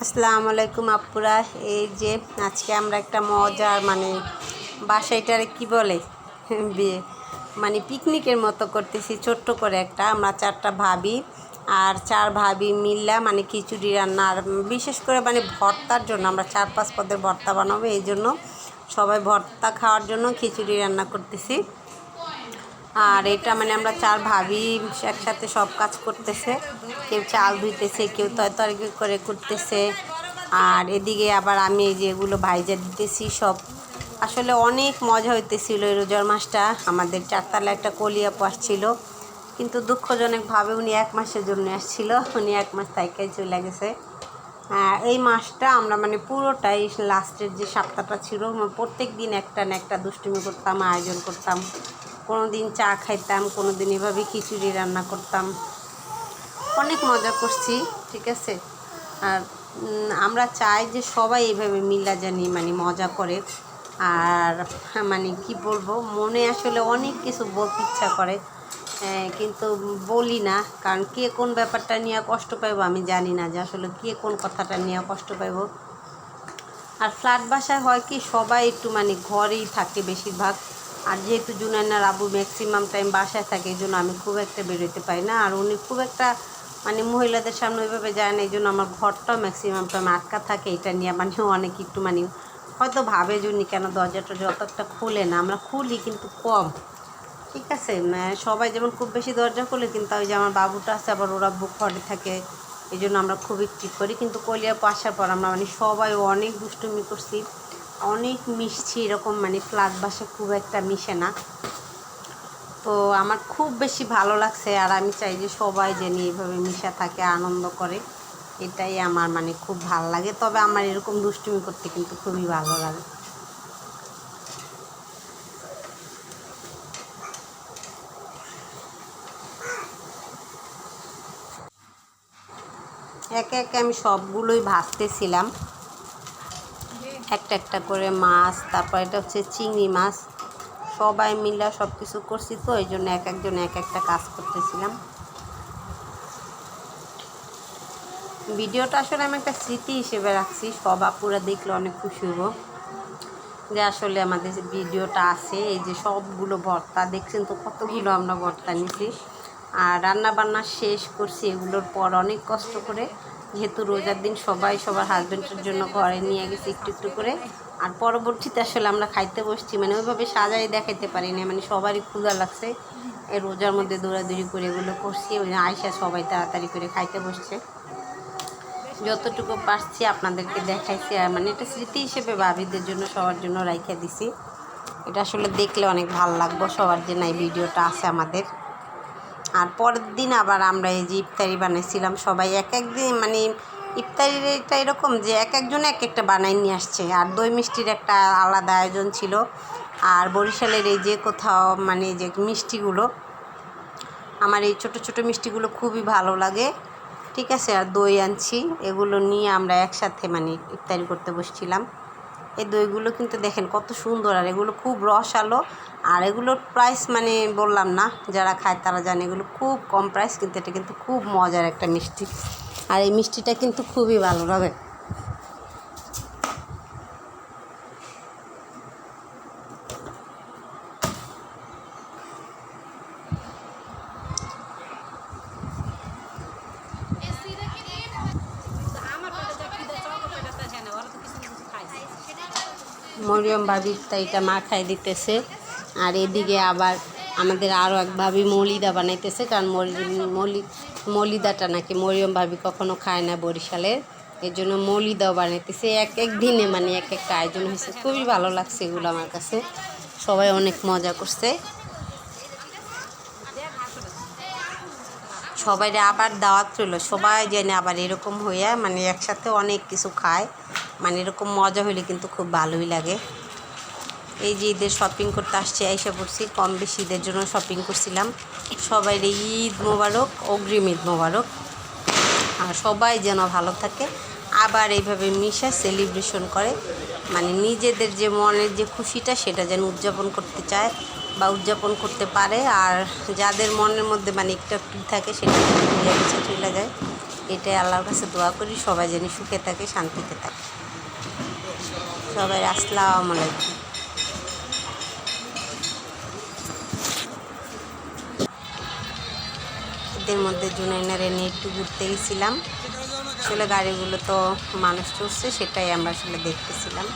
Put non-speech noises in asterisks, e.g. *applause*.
আসসালামু আলাইকুম আপুরা। এই যে আজকে আমরা একটা মজার মানে বাসাইটারে কি বলে? *laughs* বিয়ে। মানে পিকনিকের মতো করতেছি, ছোট্ট করে একটা। আমরা চারটা ভাবি আর চার ভাবি মিল্লা মানে খিচুড়ি রান্না। আর বিশেষ করে মানে ভর্তার জন্য আমরা চার পাঁচ পদের ভর্তা বানাবো। এই জন্য সবাই ভর্তা খাওয়ার জন্য খিচুড়ি রান্না করতেছি। আর এটা মানে আমরা চার ভাবি একসাথে সব কাজ করতেছে। কেউ চাল ধুইতেছে কেউ তরকারি করে করতেছে। আর এদিকে আবার আমি এই যে ভাইজা দিতেছি সব। আসলে অনেক মজা হইতেছিল এই রোজার মাসটা। আমাদের চারতলা একটা কলিয়া আসছিল। কিন্তু দুঃখজনকভাবে উনি এক মাসের জন্য আসছিল। উনি এক মাস তাইকাই চলে গেছে। হ্যাঁ, এই মাসটা আমরা মানে পুরোটাই লাস্টের যে সপ্তাহটা ছিল প্রত্যেক দিন একটা না একটা দুষ্টুমি করতাম আয়োজন করতাম। কোনো দিন চা খাইতাম কোনো দিন এভাবে খিচুড়ি রান্না করতাম। অনেক মজা করছি ঠিক আছে? আর আমরা চাই যে সবাই এভাবে মিলা জানি মানে মজা করে। আর মানে কি বলব মনে আসলে অনেক কিছু বলতে ইচ্ছা করে। আহ, কিন্তু বলি না কারণ কে কোন ব্যাপারটা নিয়ে কষ্ট পাইবো আমি জানি না যে আসলে কে কোন কথাটা নিয়ে কষ্ট পাইবো। আর ফ্ল্যাট বাসায় হয় কি সবাই একটু মানে ঘরেই থাকে বেশিরভাগ। আর যেহেতু জুনাইনার আবু ম্যাক্সিমাম টাইম বাসায় থাকে, এই জন্য আমি খুব একটা বেরোতে পারি না। আর উনি খুব একটা মানে মহিলাদের সামনে ওইভাবে যায় না, এই জন্য আমার ঘরটাও ম্যাক্সিমাম টাইম আটকা থাকে, এটা নিয়ে মানে অনেক একটু মানে হয়তো ভাবে যে উনি কেন দরজা টরজা অতটা খুলে না, আমরা খুলি কিন্তু কম। ঠিক আছে? সবাই যেমন খুব বেশি দরজা খুলে, কিন্তু ওই যে আমার বাবুটা আছে, আবার ওরা বুক ঘরে থাকে, এই জন্য আমরা খুবই ঠিক করি। কিন্তু কলিয়া আসার পর আমরা মানে সবাই অনেক দুষ্টুমি করছি। অনেক মিশছি এরকম মানে ফ্ল্যাট বাসে খুব একটা মিশে না। তো আমার খুব বেশি ভালো লাগছে আর আমি চাই যে সবাই যেন এইভাবে মিশা থাকে, আনন্দ করে। এটাই আমার মানে খুব ভালো লাগে, তবে আমার এরকম দুষ্টুমি করতে কিন্তু খুবই ভালো লাগে। একে একে আমি সবগুলোই ভাজতেছিলাম। একটা একটা করে মাছ, তারপর এটা হচ্ছে চিংড়ি মাছ। সবাই মিলে সব কিছু করছি তো, এই জন্য এক একজন এক একটা কাজ করতেছিলাম। ভিডিওটা আসলে আমি একটা স্মৃতি হিসেবে রাখছি, সব আপুরা দেখলে অনেক খুশি হব। যে আসলে আমাদের যে ভিডিওটা আছে, এই যে সবগুলো ভর্তা, দেখছেন তো কতগুলো আমরা ভর্তা নিছি। আর রান্না বান্না শেষ করছি, এগুলোর পর অনেক কষ্ট করে যেহেতু রোজার দিন সবাই সবার হাজব্যান্ডের জন্য ঘরে নিয়ে গেছি একটু একটু করে। আর পরবর্তীতে আসলে আমরা খাইতে বসছি মানে ওইভাবে সাজাই দেখাইতে পারি না মানে সবারই ক্ষুধা লাগছে। এই রোজার মধ্যে দৌড়াদৌড়ি করে এগুলো করছি, ওই আয়সা সবাই তাড়াতাড়ি করে খাইতে বসছে। যতটুকু পারছি আপনাদেরকে দেখাইছি, আর মানে এটা স্মৃতি হিসেবে ভাবিদের জন্য, সবার জন্য রাইখা দিছি। এটা আসলে দেখলে অনেক ভালো লাগবো সবার জন্য এই ভিডিওটা আছে আমাদের। আর পরের দিন আবার আমরা এই যে ইফতারি বানাইছিলাম, সবাই এক এক দিন মানে ইফতারির এটা এরকম যে এক একজন এক একটা বানাই নিয়ে আসছে। আর দই মিষ্টির একটা আলাদা আয়োজন ছিল। আর বরিশালের এই যে কোথাও মানে যে মিষ্টিগুলো, আমার এই ছোট ছোট মিষ্টিগুলো খুবই ভালো লাগে। ঠিক আছে, আর দই আনছি, এগুলো নিয়ে আমরা একসাথে মানে ইফতারি করতে বসছিলাম। এই দইগুলো কিন্তু দেখেন কত সুন্দর, আর এগুলো খুব রসালো। আর এগুলোর প্রাইস মানে বললাম না, যারা খায় তারা জানে এগুলো খুব কম প্রাইস কিন্তু এটা কিন্তু খুব মজার একটা মিষ্টি। আর এই মিষ্টিটা কিন্তু খুবই ভালো লাগে মরিয়ম ভাবি এটা মাখাই দিতেছে। আর এদিকে আবার আমাদের আরও এক ভাবি মলিদা বানাইতেছে, কারণ মলি মলি, মলিদাটা নাকি মরিয়ম ভাবি কখনো খায় না বরিশালের এর জন্য মলিদাও বানাইতেছে। এক এক দিনে মানে এক একটা আয়োজন হয়েছে। খুবই ভালো লাগছে এগুলো আমার কাছে। সবাই অনেক মজা করছে। সবাই আবার দাওয়াত রইল। সবাই জেনে আবার এরকম হইয়া মানে একসাথে অনেক কিছু খায়। মানে এরকম মজা হইলে কিন্তু খুব ভালোই লাগে। এই যে ঈদের শপিং করতে আসছি, আইসা পড়ছি, কম বেশি ঈদের জন্য শপিং করছিলাম। সবাই ঈদ মোবারক, অগ্রিম ঈদ মোবারক। আর সবাই যেন ভালো থাকে, আবার এইভাবে মিশা সেলিব্রেশন করে। মানে নিজেদের যে মনের যে খুশিটা, সেটা যেন উদযাপন করতে চায় বা উদযাপন করতে পারে। আর যাদের মনের মধ্যে মানে একটা থাকে, সেটা চলে যায়। এটাই আল্লাহর কাছে দোয়া করি, সবাই যেন সুখে থাকে, শান্তিতে থাকে। সবাই আসসালাম আলাইকুম। এদের মধ্যে জুনাইনারে নিয়ে একটু ঘুরতে গেছিলাম। আসলে গাড়িগুলো তো মানুষ চড়ছে, সেটাই আমরা আসলে দেখতেছিলাম।